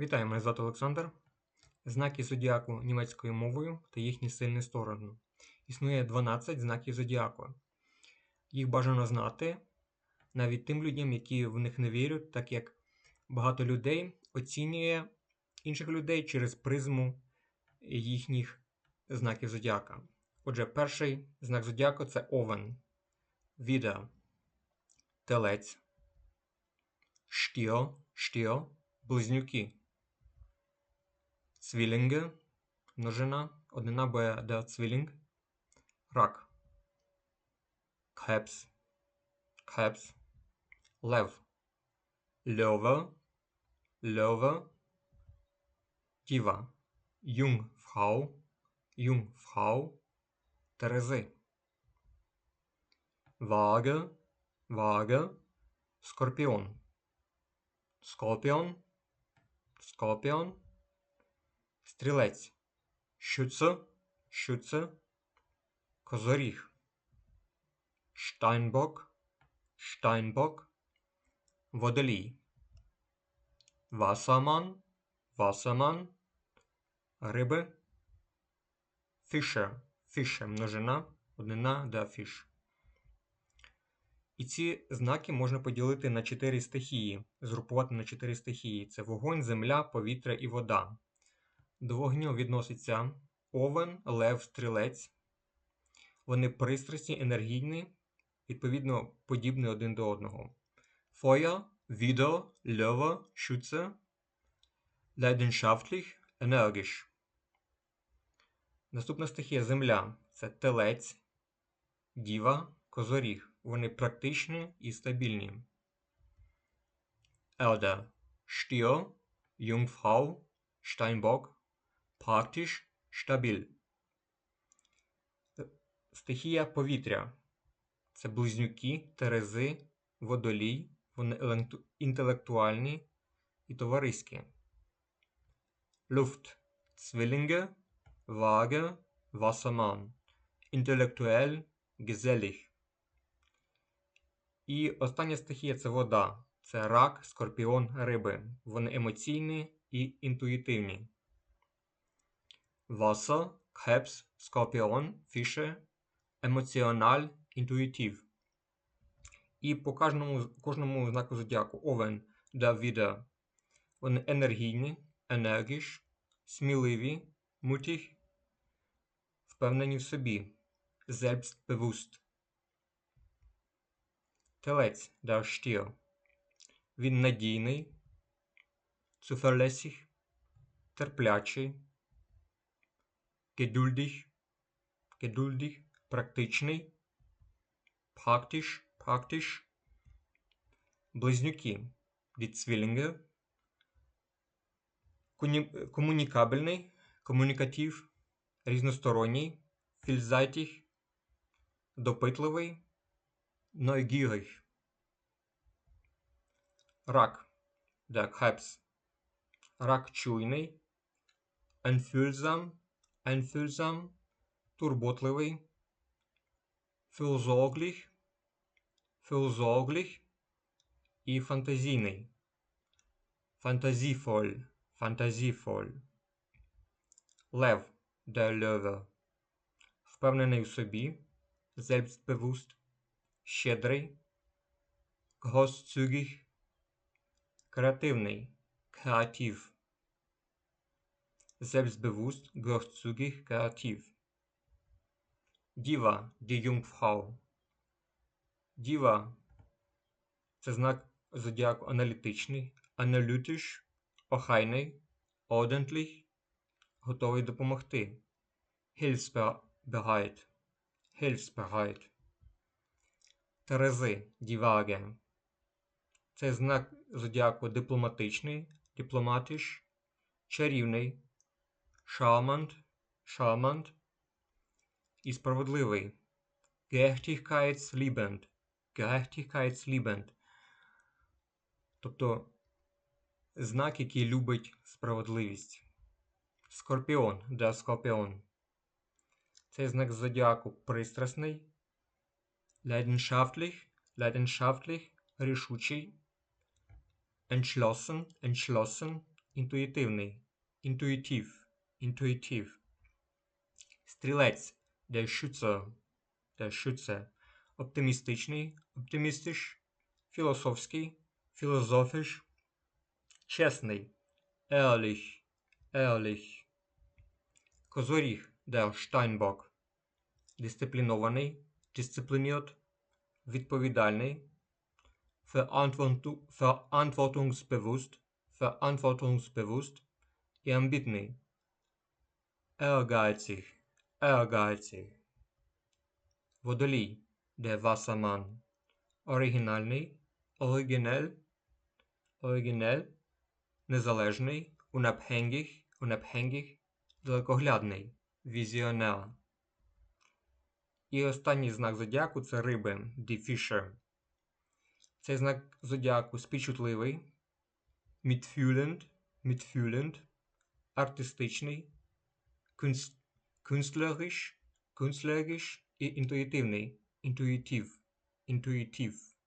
Вітаю, мене звати Олександр. Знаки зодіаку німецькою мовою та їхні сильні сторони. Існує 12 знаків зодіаку. Їх бажано знати навіть тим людям, які в них не вірять, так як багато людей оцінює інших людей через призму їхніх знаків зодіака. Отже, перший знак зодіаку це овен, віда, телець, штіо, штіо, близнюки. Zwillinge, множина, однина буде der Zwilling, рак, Krebs, Krebs, лев, Löwe, Löwe, Діва, Jungfrau, Jungfrau, Терези, Waage, Waage, Скорпіон, Скорпіон, Скорпіон, Стрілець. Шюце, Шюце, Козоріг. Штайнбок, Штайнбок, Водолій. Васаман, Васаман, Риби. Фіше, Фіше, множина, однина да фіш. І ці знаки можна поділити на чотири стихії, згрупувати на чотири стихії: це вогонь, земля, повітря і вода. До вогню відноситься овен, лев, стрілець. Вони пристрасні, енергійні, відповідно, подібні один до одного. Feuer, Widder, Löwe, Schütze, leidenschaftlich, energisch. Наступна стихія земля це телець, діва, козоріг. Вони практичні і стабільні. Erde, Stier, Jungfrau, Steinbock, Praktisch, stabil. Стихія повітря. Це близнюки, терези, водолій. Вони інтелектуальні і товариські. Luft. Zwillinge, Waage, Wassermann. Intellektuell, gesellig. І остання стихія це вода. Це рак, скорпіон, риби. Вони емоційні і інтуїтивні. Wasser, Krebs, Skorpion, Fische, емоціональ, інтуїтив. І по кожному кожному знаку зодіаку Овен, Давіда. Вони енергійні, енергіш, сміливі, мутіх, впевнені в собі, selbstbewusst. Телець, der Stier. Він надійний, zuverlässig, терплячий geduldig, geduldig, практичний, praktisch, praktisch, близнюки, die Zwillinge, комунікабельний, комунікатив, різносторонній, vielseitig, допитливий, neugierig. Рак, der Krebs, рак чуйний, einfühlsam, einfühlsam, турботливий, fürsorglich, fürsorglich і фантазійний. Fantasievoll, fantasievoll. Лев, der Löwe. Впевнений в собі, selbstbewusst, щедрий, großzügig, креативний, креатив selbstbewusst, großzügig, kreativ. Діва, die Jungfrau. Діва це знак зодіаку аналітичний, аналітиш, охайний, ordentlich, готовий допомогти. Hilfsbereit. Hilfsbereit. Терези, діваге. Це знак зодіаку дипломатичний, дипломатиш, чарівний, charmant, charmant і справедливий. Gerechtigkeitsliebend, Gerechtigkeitsliebend. Тобто знак, який любить справедливість. Скорпіон, der Скорпіон. Цей знак зодіаку пристрасний, leidenschaftlich, leidenschaftlich, рішучий, entschlossen, entschlossen, інтуїтивний, інтуїтив, інтуїтив. Стрілець der Schütze, der Schütze. Оптимістичний, оптимістиш, філософський, філозофіш, чесний, ehrlich, ehrlich. Козоріг der Steinbock. Дисциплінований, дисциплініот, відповідальний, verantwortungsbewusst, verantwortungsbewusst і амбітний. Ehrgeizig, ehrgeizig. Водолій, der Wassermann. Оригінальний, оригінель, оригінель, незалежний, unabhängig, unabhängig, далекоглядний, візіонер. І останній знак зодіаку це риби, Fische. Цей знак зодіаку співчутливий, mitfühlend, mitfühlend, артистичний, кунст, künstlerisch, künstlerisch і інтуїтивний, інтуїтив, інтуїтив.